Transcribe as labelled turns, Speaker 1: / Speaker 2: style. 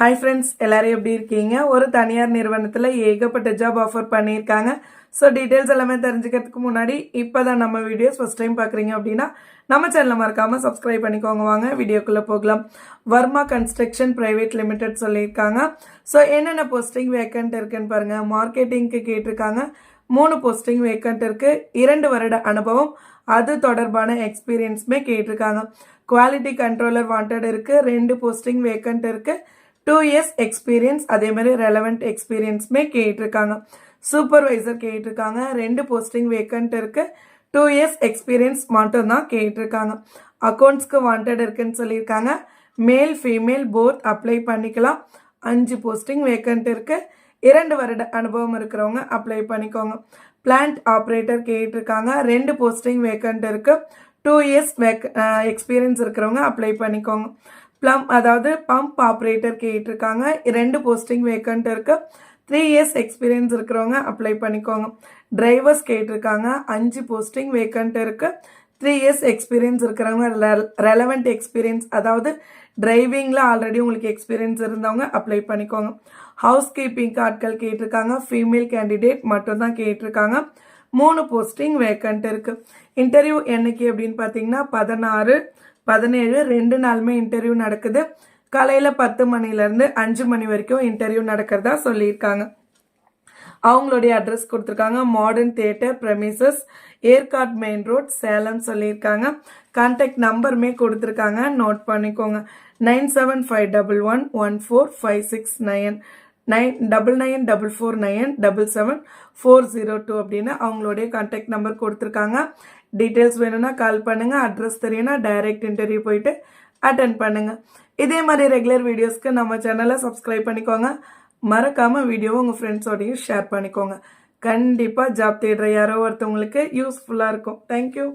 Speaker 1: Hi friends எல்லாரும் எப்படி இருக்கீங்க? ஒரு தனியார் நிறுவனத்தில் ஏகப்பட்ட ஜாப் ஆஃபர் பண்ணியிருக்காங்க. ஸோ டீட்டெயில்ஸ் எல்லாமே தெரிஞ்சுக்கிறதுக்கு முன்னாடி இப்போ தான் நம்ம வீடியோஸ் ஃபஸ்ட் டைம் பார்க்குறீங்க அப்படின்னா நம்ம சேனலை மறக்காமல் சப்ஸ்கிரைப் பண்ணிக்கோங்க வாங்க. வீடியோக்குள்ளே போகலாம். வர்மா கன்ஸ்ட்ரக்ஷன் ப்ரைவேட் லிமிடெட் சொல்லியிருக்காங்க. ஸோ என்னென்ன போஸ்டிங் வேக்கண்ட் இருக்குன்னு பாருங்கள் மார்க்கெட்டிங்க்கு கேட்டிருக்காங்க. மூணு போஸ்டிங் வேக்கண்ட் இருக்குது இரண்டு வருட அனுபவம். அது தொடர்பான எக்ஸ்பீரியன்ஸுமே கேட்டிருக்காங்க. குவாலிட்டி கண்ட்ரோலர் வாண்டட் இருக்குது ரெண்டு போஸ்டிங் வேக்கண்ட் இருக்குது டூ இயர்ஸ் எக்ஸ்பீரியன்ஸ் அதே மாதிரி ரெலவெண்ட் எக்ஸ்பீரியன்ஸுமே கேட்டிருக்காங்க. சூப்பர்வைசர் கேட்டிருக்காங்க. ரெண்டு போஸ்டிங் வேக்கண்ட் இருக்கு. டூ இயர்ஸ் எக்ஸ்பீரியன்ஸ் மட்டும்தான் கேட்டிருக்காங்க. அக்கௌண்ட்ஸ்க்கு வாண்டட் இருக்குன்னு சொல்லியிருக்காங்க. மேல் ஃபீமேல் போத் அப்ளை பண்ணிக்கலாம். அஞ்சு போஸ்டிங் வேக்கண்ட் இருக்கு. இரண்டு வருட அனுபவம் இருக்கிறவங்க அப்ளை பண்ணிக்கோங்க. பிளான்ட் ஆப்ரேட்டர் கேட்டிருக்காங்க. ரெண்டு போஸ்டிங் வேக்கண்ட் இருக்கு. டூ இயர்ஸ் வேக் எக்ஸ்பீரியன்ஸ் இருக்கிறவங்க அப்ளை பண்ணிக்கோங்க. ப்ளம் அதாவது பம்ப் ஆப்ரேட்டர் கேட்டிருக்காங்க. ரெண்டு போஸ்டிங் வேக்கண்ட் இருக்கு. த்ரீ இயர்ஸ் எக்ஸ்பீரியன்ஸ் இருக்கிறவங்க அப்ளை பண்ணிக்கோங்க. டிரைவர்ஸ் கேட்டிருக்காங்க. அஞ்சு போஸ்டிங் வேக்கண்ட் இருக்கு. த்ரீ இயர்ஸ் எக்ஸ்பீரியன்ஸ் இருக்கிறவங்க ரெலவெண்ட் எக்ஸ்பீரியன்ஸ் அதாவது டிரைவிங்கில் ஆல்ரெடி உங்களுக்கு எக்ஸ்பீரியன்ஸ் இருந்தவங்க அப்ளை பண்ணிக்கோங்க. ஹவுஸ் கீப்பிங் ஆட்கள் கேட்டிருக்காங்க. ஃபீமேல் கேண்டிடேட் மட்டும்தான் கேட்டிருக்காங்க. மூணு போஸ்டிங் வேக்கண்ட் இருக்கு. இன்டர்வியூ என்னைக்கு அப்படின்னு பார்த்தீங்கன்னா பதினாறு பதினேழு ரெண்டு நாளுமே இன்டர்வியூ நடக்குது. காலையில் பத்து மணிலேருந்து அஞ்சு மணி வரைக்கும் இன்டர்வியூ நடக்கிறதா சொல்லியிருக்காங்க. அவங்களுடைய அட்ரஸ் கொடுத்துருக்காங்க. Modern theatre premises Yercaud main road Salem சொல்லியிருக்காங்க. கான்டாக்ட் நம்பருமே கொடுத்துருக்காங்க. நோட் பண்ணிக்கோங்க. Nine seven five double one one four five six nine. Nine double nine double four nine double seven four zero two அப்படின்னு அவங்களுடைய contact number கொடுத்துருக்காங்க. Details வேணும்னா கால் பண்ணுங்கள் address தெரியும்னா டைரக்ட் இன்டர்வியூ போயிட்டு அட்டன் பண்ணுங்கள் இதே மாதிரி ரெகுலர் வீடியோஸ்க்கு நம்ம சேனலை சப்ஸ்கிரைப் பண்ணிக்கோங்க. மறக்காமல் வீடியோவை உங்கள் ஃப்ரெண்ட்ஸோடையும் ஷேர் பண்ணிக்கோங்க. கண்டிப்பாக ஜாப் தேடுற யாரோ ஒருத்தவங்களுக்கு யூஸ்ஃபுல்லாக இருக்கும். தேங்க்யூ